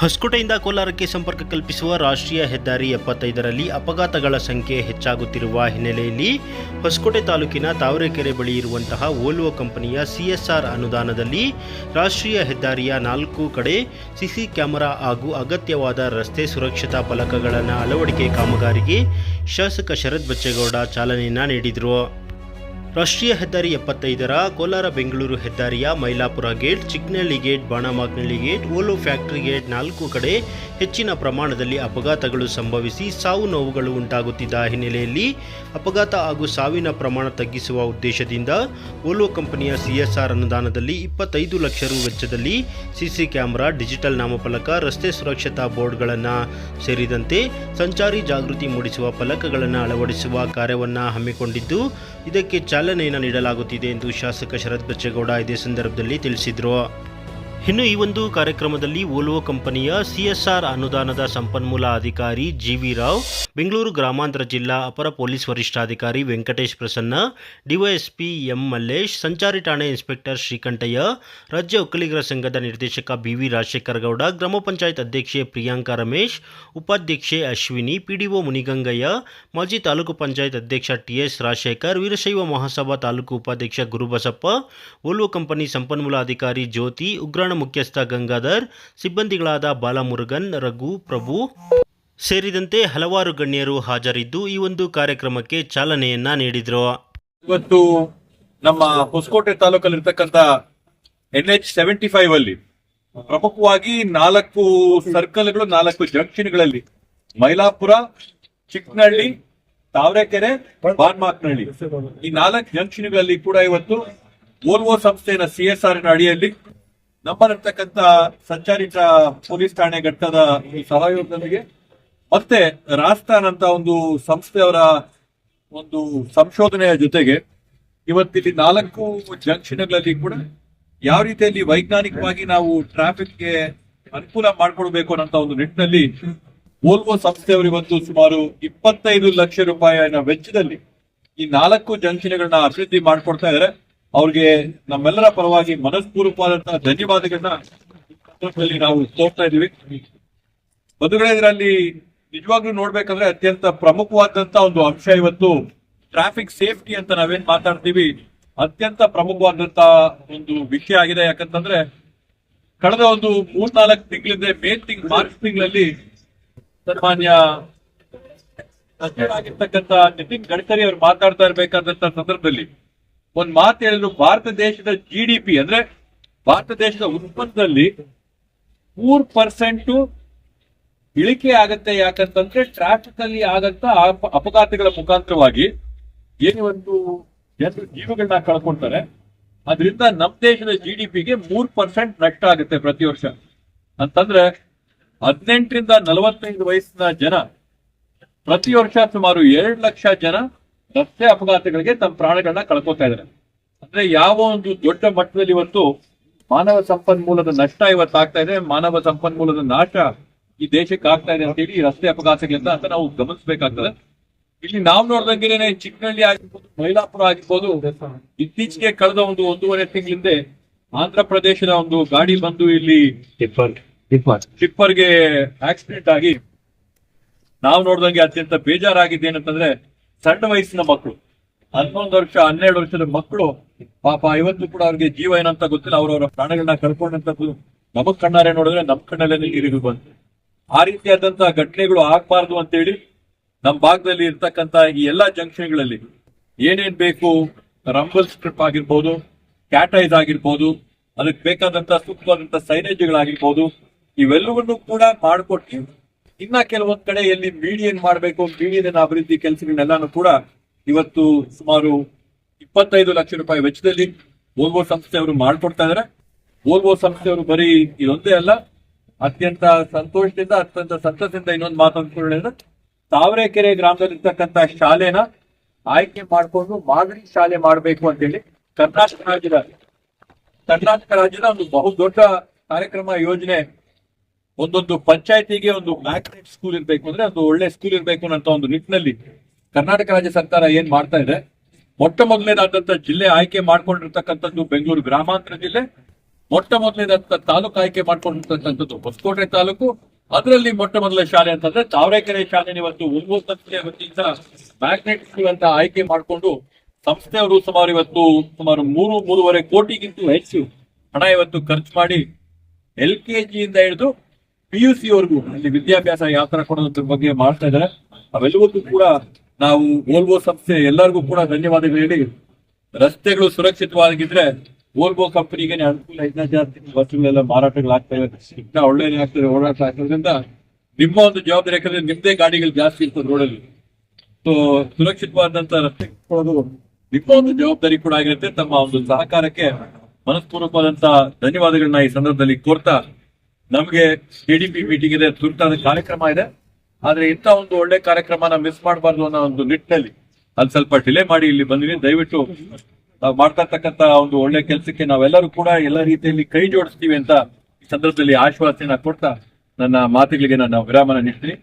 ಹೊಸಕೋಟೆಯಿಂದ ಕೋಲಾರಕ್ಕೆ ಸಂಪರ್ಕ ಕಲ್ಪಿಸುವ ರಾಷ್ಟ್ರೀಯ ಹೆದ್ದಾರಿ ಎಪ್ಪತ್ತೈದರಲ್ಲಿ ಅಪಘಾತಗಳ ಸಂಖ್ಯೆ ಹೆಚ್ಚಾಗುತ್ತಿರುವ ಹಿನ್ನೆಲೆಯಲ್ಲಿ ಹೊಸಕೋಟೆ ತಾಲೂಕಿನ ತಾವರೆಕೆರೆ ಬಳಿ ಇರುವಂತಹ ಓಲ್ವೋ ಕಂಪನಿಯ ಸಿಎಸ್ಆರ್ ಅನುದಾನದಲ್ಲಿ ರಾಷ್ಟ್ರೀಯ ಹೆದ್ದಾರಿಯ ನಾಲ್ಕು ಕಡೆ ಸಿಸಿ ಕ್ಯಾಮೆರಾ ಹಾಗೂ ಅಗತ್ಯವಾದ ರಸ್ತೆ ಸುರಕ್ಷತಾ ಫಲಕಗಳನ್ನು ಅಳವಡಿಕೆ ಕಾಮಗಾರಿಗೆ ಶಾಸಕ ಶರತ್ ಬಚ್ಚೇಗೌಡ ಚಾಲನೆಯನ್ನು ನೀಡಿದರು. ರಾಷ್ಟ್ರೀಯ ಹೆದ್ದಾರಿ ಎಪ್ಪತ್ತೈದರ ಕೋಲಾರ ಬೆಂಗಳೂರು ಹೆದ್ದಾರಿಯ Mylapura gate, Chiknalli gate Banamagnalli gate, Volvo factory gate ನಾಲ್ಕು ಕಡೆ ಹೆಚ್ಚಿನ ಪ್ರಮಾಣದಲ್ಲಿ ಅಪಘಾತಗಳು ಸಂಭವಿಸಿ ಸಾವು ನೋವುಗಳು ಉಂಟಾಗುತ್ತಿದ್ದ ಹಿನ್ನೆಲೆಯಲ್ಲಿ ಅಪಘಾತ ಹಾಗೂ ಸಾವಿನ ಪ್ರಮಾಣ ತಗ್ಗಿಸುವ ಉದ್ದೇಶದಿಂದ ಓಲೋ ಕಂಪನಿಯ ಸಿಎಸ್ಆರ್ ಅನುದಾನದಲ್ಲಿ ಇಪ್ಪತ್ತೈದು ಲಕ್ಷ ರು ವೆಚ್ಚದಲ್ಲಿ ಸಿಸಿ ಕ್ಯಾಮೆರಾ, ಡಿಜಿಟಲ್ ನಾಮಫಲಕ, ರಸ್ತೆ ಸುರಕ್ಷತಾ ಬೋರ್ಡ್ಗಳನ್ನು ಸೇರಿದಂತೆ ಸಂಚಾರಿ ಜಾಗೃತಿ ಮೂಡಿಸುವ ಫಲಕಗಳನ್ನು ಅಳವಡಿಸುವ ಕಾರ್ಯವನ್ನು ಹಮ್ಮಿಕೊಂಡಿದ್ದು, ಇದಕ್ಕೆ ಚಾಲನೆಯನ್ನು ನೀಡಲಾಗುತ್ತಿದೆ ಎಂದು ಶಾಸಕ ಶರತ್ ಬಚ್ಚೇಗೌಡ ಇದೇ ಸಂದರ್ಭದಲ್ಲಿ ತಿಳಿಸಿದರು. ಇನ್ನು ಈ ಒಂದು ಕಾರ್ಯಕ್ರಮದಲ್ಲಿ ಓಲ್ವೋ ಕಂಪನಿಯ ಸಿಎಸ್ಆರ್ ಅನುದಾನದ ಸಂಪನ್ಮೂಲ ಅಧಿಕಾರಿ ಜಿ ವಿ ರಾವ್, ಬೆಂಗಳೂರು ಗ್ರಾಮಾಂತರ ಜಿಲ್ಲಾ ಅಪರ ಪೊಲೀಸ್ ವರಿಷ್ಠಾಧಿಕಾರಿ ವೆಂಕಟೇಶ್ ಪ್ರಸನ್ನ ಡಿವೈಎಸ್ಪಿ ಎಂ ಮಲ್ಲೇಶ್, ಸಂಚಾರಿ ಠಾಣೆ ಇನ್ಸ್ಪೆಕ್ಟರ್ ಶ್ರೀಕಂಠಯ್ಯ, ರಾಜ್ಯ ಒಕ್ಕಲಿಗರ ಸಂಘದ ನಿರ್ದೇಶಕ ಬಿ ವಿ ರಾಜಶೇಖರ ಗೌಡ ಗ್ರಾಮ ಪಂಚಾಯತ್ ಅಧ್ಯಕ್ಷೆ ಪ್ರಿಯಾಂಕಾ ರಮೇಶ್, ಉಪಾಧ್ಯಕ್ಷೆ ಅಶ್ವಿನಿ ಪಿಡಿಒ ಮುನಿಗಂಗಯ್ಯ, ಮಾಜಿ ತಾಲೂಕು ಪಂಚಾಯತ್ ಅಧ್ಯಕ್ಷ ಟಿಎಸ್ ರಾಜಶೇಖರ್, ವೀರಶೈವ ಮಹಾಸಭಾ ತಾಲೂಕು ಉಪಾಧ್ಯಕ್ಷ ಗುರುಬಸಪ್ಪ, ಓಲ್ವೋ ಕಂಪನಿ ಸಂಪನ್ಮೂಲ ಅಧಿಕಾರಿ ಜ್ಯೋತಿ ಉಗ್ರಾಣ ಮುಖ್ಯಸ್ಥ ಗಂಗಾಧರ್, ಸಿಬ್ಬಂದಿಗಳಾದ ಬಾಲಮುರುಗನ್, ರಘು, ಪ್ರಭು ಸೇರಿದಂತೆ ಹಲವಾರು ಗಣ್ಯರು ಹಾಜರಿದ್ದು ಈ ಒಂದು ಕಾರ್ಯಕ್ರಮಕ್ಕೆ ಚಾಲನೆಯನ್ನ ನೀಡಿದರು. ಇವತ್ತು ನಮ್ಮ ಹೊಸಕೋಟೆ ತಾಲೂಕಲ್ಲಿರ್ತಕ್ಕಂಥ ಎನ್ ಎಚ್ ಸೆವೆಂಟಿ ಫೈವ್ ಅಲ್ಲಿ ಪ್ರಮುಖವಾಗಿ ನಾಲ್ಕು ಸರ್ಕಲ್ಗಳು, ನಾಲ್ಕು ಜಂಕ್ಷನ್ಗಳಲ್ಲಿ ಮೈಲಾಪುರ ಚಿಕ್ಕನಹಳ್ಳಿ ತಾವರೆಕೆರೆ ಬಾನ್ಮಾಕ್ನಹಳ್ಳಿ ಈ ನಾಲ್ಕು ಜಂಕ್ಷನ್ಗಳಲ್ಲಿ ಕೂಡ ಇವತ್ತು ಓಲ್ವೋ ಸಂಸ್ಥೆಯ ಸಿ ಎಸ್ ಆರ್ ಅಡಿಯಲ್ಲಿ ನಮ್ಮಲ್ಲಿರ್ತಕ್ಕಂಥ ಸಂಚಾರಿತ ಪೊಲೀಸ್ ಠಾಣೆ ಘಟ್ಟದ ಸಹಯೋಗದೊಂದಿಗೆ ಮತ್ತೆ ರಾಜಸ್ಥಾನ್ ಅಂತ ಒಂದು ಸಂಸ್ಥೆಯವರ ಒಂದು ಸಂಶೋಧನೆಯ ಜೊತೆಗೆ ಇವತ್ತಿಲ್ಲಿ ನಾಲ್ಕು ಜಂಕ್ಷನ್ಗಳಲ್ಲಿ ಕೂಡ ಯಾವ ರೀತಿಯಲ್ಲಿ ವೈಜ್ಞಾನಿಕವಾಗಿ ನಾವು ಟ್ರಾಫಿಕ್ಗೆ ಅನುಕೂಲ ಮಾಡಿಕೊಡ್ಬೇಕು ಅನ್ನೋ ಒಂದು ನಿಟ್ಟಿನಲ್ಲಿ ಓಲ್ವೋ ಸಂಸ್ಥೆಯವರು ಇವತ್ತು ಸುಮಾರು ಇಪ್ಪತ್ತೈದು ಲಕ್ಷ ರೂಪಾಯಿನ ವೆಚ್ಚದಲ್ಲಿ ಈ ನಾಲ್ಕು ಜಂಕ್ಷನ್ಗಳನ್ನ ಅಭಿವೃದ್ಧಿ ಮಾಡ್ಕೊಡ್ತಾ ಇದ್ದಾರೆ. ಅವ್ರಿಗೆ ನಮ್ಮೆಲ್ಲರ ಪರವಾಗಿ ಮನಸ್ಪೂರ್ವಕವಾದಂತಹ ಧನ್ಯವಾದಗಳನ್ನ ನಾವು ತೋರ್ತಾ ಇದೀವಿ ಬಂಧುಗಳೇ ಇದರಲ್ಲಿ ನಿಜವಾಗ್ಲೂ ನೋಡ್ಬೇಕಂದ್ರೆ ಅತ್ಯಂತ ಪ್ರಮುಖವಾದಂತ ಒಂದು ಅಂಶ ಇವತ್ತು ಟ್ರಾಫಿಕ್ ಸೇಫ್ಟಿ ಅಂತ ನಾವೇನ್ ಮಾತಾಡ್ತೀವಿ. ಅತ್ಯಂತ ಪ್ರಮುಖವಾದಂತ ಒಂದು ವಿಷಯ ಆಗಿದೆ. ಯಾಕಂತಂದ್ರೆ ಕಳೆದ ಒಂದು ಮೂರ್ನಾಲ್ಕು ತಿಂಗಳಿಂದ ಮೇ ತಿಂಗ್, ಮಾರ್ಚ್ ತಿಂಗಳಲ್ಲಿ ಸನ್ಮಾನ್ಯ ಸಚಿವರಾಗಿರ್ತಕ್ಕಂತ ನಿತಿನ್ ಗಡ್ಕರಿ ಅವರು ಮಾತಾಡ್ತಾ ಇರ್ಬೇಕಾದಂತ ಸಂದರ್ಭದಲ್ಲಿ ಒಂದ್ ಮಾತು ಹೇಳಿದ್ರು ಭಾರತ ದೇಶದ ಜಿ ಡಿ ಪಿ ಅಂದ್ರೆ ಭಾರತ ದೇಶದ ಉತ್ಪನ್ನದಲ್ಲಿ ಮೂರ್ ಪರ್ಸೆಂಟ್ ಇಳಿಕೆ ಆಗತ್ತೆ ಯಾಕಂತಂದ್ರೆ ಟ್ರಾಫಿಕ್ ಅಲ್ಲಿ ಆಗಂತ ಅಪ- ಅಪಘಾತಗಳ ಮುಖಾಂತರವಾಗಿ ಏನೇ ಒಂದು ಜನರು ಜೀವಗಳನ್ನ ಕಳ್ಕೊಳ್ತಾರೆ ಅದರಿಂದ ನಮ್ ದೇಶದ ಜಿ ಡಿ ಪಿಗೆ ಮೂರ್ ಪರ್ಸೆಂಟ್ ನಷ್ಟ ಆಗುತ್ತೆ ಪ್ರತಿ ವರ್ಷ. ಅಂತಂದ್ರೆ ಹದಿನೆಂಟರಿಂದ ನಲವತ್ತೈದು ವಯಸ್ಸಿನ ಜನ ಪ್ರತಿ ವರ್ಷ ಸುಮಾರು ಎರಡು ಲಕ್ಷ ಜನ ರಸ್ತೆ ಅಪಘಾತಗಳಿಗೆ ತಮ್ಮ ಪ್ರಾಣಗಳನ್ನ ಕಳ್ಕೊತಾ ಇದ್ದಾರೆ. ಅಂದ್ರೆ ಯಾವ ಒಂದು ದೊಡ್ಡ ಮಟ್ಟದಲ್ಲಿ ಇವತ್ತು ಮಾನವ ಸಂಪನ್ಮೂಲದ ನಷ್ಟ ಇವತ್ತು ಆಗ್ತಾ ಇದೆ ಮಾನವ ಸಂಪನ್ಮೂಲದ ನಾಶ ಈ ದೇಶಕ್ಕೆ ಆಗ್ತಾ ಇದೆ ಅಂತ ಹೇಳಿ ರಸ್ತೆ ಅಪಘಾತಗಳಿಂದ ಅಂತ ನಾವು ಗಮನಿಸಬೇಕಾಗ್ತದೆ. ಇಲ್ಲಿ ನಾವು ನೋಡ್ದಂಗೆನೆ ಚಿಕ್ಕನಹಳ್ಳಿ ಆಗಿರ್ಬೋದು ಮೈಲಾಪುರ ಆಗಿರ್ಬೋದು ಇತ್ತೀಚೆಗೆ ಕಳೆದ ಒಂದು ಒಂದೂವರೆ ತಿಂಗಳಿಂದೆ ಆಂಧ್ರ ಪ್ರದೇಶದ ಒಂದು ಗಾಡಿ ಬಂದು ಇಲ್ಲಿ ಟಿಪ್ಪರ್ಗೆ ಆಕ್ಸಿಡೆಂಟ್ ಆಗಿ ನಾವು ನೋಡ್ದಂಗೆ ಅತ್ಯಂತ ಬೇಜಾರಾಗಿದ್ದು ಏನಂತಂದ್ರೆ ಸಣ್ಣ ವಯಸ್ಸಿನ ಮಕ್ಕಳು. ಹನ್ನೊಂದು ವರ್ಷ, ಹನ್ನೆರಡು ವರ್ಷದ ಮಕ್ಕಳು, ಪಾಪ ಇವತ್ತು ಕೂಡ ಅವ್ರಿಗೆ ಜೀವ ಏನಂತ ಗೊತ್ತಿಲ್ಲ, ಅವರವರ ಪ್ರಾಣಗಳನ್ನ ಕಳ್ಕೊಂಡಂತದ್ದು ನಮಗ್ ಕಣ್ಣಾರೆ ನೋಡಿದ್ರೆ ನಮ್ ಕಣ್ಣಲ್ಲೇ ಇರಿಗೂ ಬಂತು ಆ ರೀತಿಯಾದಂತಹ ಘಟನೆಗಳು ಆಗ್ಬಾರ್ದು ಅಂತೇಳಿ ನಮ್ ಭಾಗದಲ್ಲಿ ಇರ್ತಕ್ಕಂತ ಈ ಎಲ್ಲಾ ಜಂಕ್ಷನ್ಗಳಲ್ಲಿ ಏನೇನ್ ಬೇಕು, ರಂಬಲ್ ಸ್ಟ್ರಿಪ್ ಆಗಿರ್ಬೋದು, ಕ್ಯಾಟೈಸ್ ಆಗಿರ್ಬೋದು, ಅದಕ್ಕೆ ಬೇಕಾದಂತ ಸೂಕ್ತವಾದಂತ ಸೈನೇಜ್ಗಳಾಗಿರ್ಬೋದು, ಇವೆಲ್ಲವನ್ನೂ ಕೂಡ ಮಾಡಿಕೊಟ್ಟು ಇನ್ನ ಕೆಲವೊಂದ್ ಕಡೆ ಎಲ್ಲಿ ಮೀಡಿಯನ್ ಮಾಡಬೇಕು ಮೀಡಿಯನ್ ಅಭಿವೃದ್ಧಿ ಕೆಲಸಗಳನ್ನೆಲ್ಲಾನು ಕೂಡ ಇವತ್ತು ಸುಮಾರು ಇಪ್ಪತ್ತೈದು ಲಕ್ಷ ರೂಪಾಯಿ ವೆಚ್ಚದಲ್ಲಿ ಓಲ್ವೋ ಸಂಸ್ಥೆಯವರು ಮಾಡ್ಕೊಡ್ತಾ ಇದಾರೆ. ಓಲ್ವೋ ಸಂಸ್ಥೆಯವರು ಬರೀ ಇದೊಂದೇ ಅಲ್ಲ, ಅತ್ಯಂತ ಸಂತೋಷದಿಂದ, ಅತ್ಯಂತ ಸಂತಸದಿಂದ ಇನ್ನೊಂದು ಮಾತು ತಾವರೆಕೆರೆ ತಾವರೆಕೆರೆ ಗ್ರಾಮದಲ್ಲಿರ್ತಕ್ಕಂತ ಶಾಲೆನ ಆಯ್ಕೆ ಮಾಡಿಕೊಂಡು ಮಾದರಿ ಶಾಲೆ ಮಾಡಬೇಕು ಅಂತೇಳಿ ಕರ್ನಾಟಕ ರಾಜ್ಯದ ಕರ್ನಾಟಕ ರಾಜ್ಯದ ಒಂದು ಬಹುದೊಡ್ಡ ಕಾರ್ಯಕ್ರಮ ಯೋಜನೆ ಒಂದೊಂದು ಪಂಚಾಯತಿಗೆ ಒಂದು ಮ್ಯಾಗ್ನೆಟ್ ಸ್ಕೂಲ್ ಇರಬೇಕು ಅಂದ್ರೆ ಒಂದು ಒಳ್ಳೆ ಸ್ಕೂಲ್ ಇರಬೇಕು ಅನ್ನೋ ಒಂದು ನಿಟ್ಟಿನಲ್ಲಿ ಕರ್ನಾಟಕ ರಾಜ್ಯ ಸರ್ಕಾರ ಏನ್ ಮಾಡ್ತಾ ಇದೆ? ಮೊಟ್ಟ ಮೊದಲನೇದಾದಂತ ಜಿಲ್ಲೆ ಆಯ್ಕೆ ಮಾಡ್ಕೊಂಡಿರ್ತಕ್ಕಂಥದ್ದು ಬೆಂಗಳೂರು ಗ್ರಾಮಾಂತರ ಜಿಲ್ಲೆ. ಮೊಟ್ಟ ಮೊದಲನೇದಂತ ತಾಲೂಕು ಆಯ್ಕೆ ಮಾಡ್ಕೊಂಡಿರ್ತಕ್ಕಂಥದ್ದು ಹೊಸಕೋಟೆ ತಾಲೂಕು. ಅದರಲ್ಲಿ ಮೊಟ್ಟ ಮೊದಲ ಶಾಲೆ ಅಂತಂದ್ರೆ ತಾವರೆಕೆರೆ ಶಾಲೆ ಇವತ್ತು ಒಂದು ಸಂಸ್ಥೆಯ ವತಿಯಿಂದ ಮ್ಯಾಗ್ನೆಟ್ ಸ್ಕೂಲ್ ಅಂತ ಆಯ್ಕೆ ಮಾಡಿಕೊಂಡು ಸಂಸ್ಥೆಯವರು ಸುಮಾರು ಇವತ್ತು ಸುಮಾರು ಮೂರು, ಮೂರುವರೆ ಕೋಟಿಗಿಂತ ಹೆಚ್ಚು ಹಣ ಇವತ್ತು ಖರ್ಚು ಮಾಡಿ ಎಲ್ ಕೆ ಜಿಯಿಂದ ಹಿಡಿದು ಪಿ ಯು ಸಿ ವರೆಗೂ ಅಲ್ಲಿ ವಿದ್ಯಾಭ್ಯಾಸ ಯಾವ ತರ ಕೊಡೋದ್ರ ಬಗ್ಗೆ ಮಾಡ್ತಾ ಇದ್ದಾರೆ. ಅವೆಲ್ಲವಕ್ಕೂ ಕೂಡ ನಾವು ಓಲ್ವೋ ಸಂಸ್ಥೆ ಎಲ್ಲರಿಗೂ ಕೂಡ ಧನ್ಯವಾದಗಳು ಹೇಳಿ, ರಸ್ತೆಗಳು ಸುರಕ್ಷಿತವಾಗಿದ್ರೆ ಓಲ್ವೋ ಕಂಪನಿಗೆ ಅನುಕೂಲ ಇನ್ನ ಜಾಸ್ತಿ ಬಸ್ಗಳೆಲ್ಲ ಮಾರಾಟಗಳಾಗ್ತಾ ಇನ್ನ ಒಳ್ಳೆಯದೇ ಆಗ್ತದೆ, ಓಡಾಟ ಆಗ್ತದ್ರಿಂದ ನಿಮ್ಮ ಒಂದು ಜವಾಬ್ದಾರಿ ಯಾಕಂದ್ರೆ ನಿಮ್ದೇ ಗಾಡಿಗಳು ಜಾಸ್ತಿ ಇರ್ತದೆ ರೋಡಲ್ಲಿ ಸೊ ಸುರಕ್ಷಿತವಾದಂತ ರಸ್ತೆ ಕೊಡೋದು ನಿಮ್ಮ ಒಂದು ಜವಾಬ್ದಾರಿ ಕೂಡ ಆಗಿರುತ್ತೆ. ತಮ್ಮ ಒಂದು ಸಹಕಾರಕ್ಕೆ ಮನಸ್ಪೂರ್ವಕವಾದಂತಹ ಧನ್ಯವಾದಗಳನ್ನ ಈ ಸಂದರ್ಭದಲ್ಲಿ ಕೋರ್ತಾ ನಮಗೆ ಪಿ ಮೀಟಿಂಗ್ ಇದೆ, ತುರ್ತಾದ ಕಾರ್ಯಕ್ರಮ ಇದೆ. ಆದ್ರೆ ಇಂಥ ಒಂದು ಒಳ್ಳೆ ಕಾರ್ಯಕ್ರಮನ ಮಿಸ್ ಮಾಡಬಾರ್ದು ಅನ್ನೋ ಒಂದು ನಿಟ್ಟಿನಲ್ಲಿ ಅಲ್ಲಿ ಸ್ವಲ್ಪ ಡಿಲೇ ಮಾಡಿ ಇಲ್ಲಿ ಬಂದಿವಿ ದಯವಿಟ್ಟು ನಾವು ಮಾಡ್ತಾ ಇರ್ತಕ್ಕಂತ ಒಂದು ಒಳ್ಳೆ ಕೆಲಸಕ್ಕೆ ನಾವೆಲ್ಲರೂ ಕೂಡ ಎಲ್ಲ ರೀತಿಯಲ್ಲಿ ಕೈ ಜೋಡಿಸ್ತೀವಿ ಅಂತ ಈ ಸಂದರ್ಭದಲ್ಲಿ ಆಶ್ವಾಸನೆ ಕೊಡ್ತಾ ನನ್ನ ಮಾತುಗಳಿಗೆ ನಾನು ವಿರಾಮನ ನೀಡ್ತೀನಿ.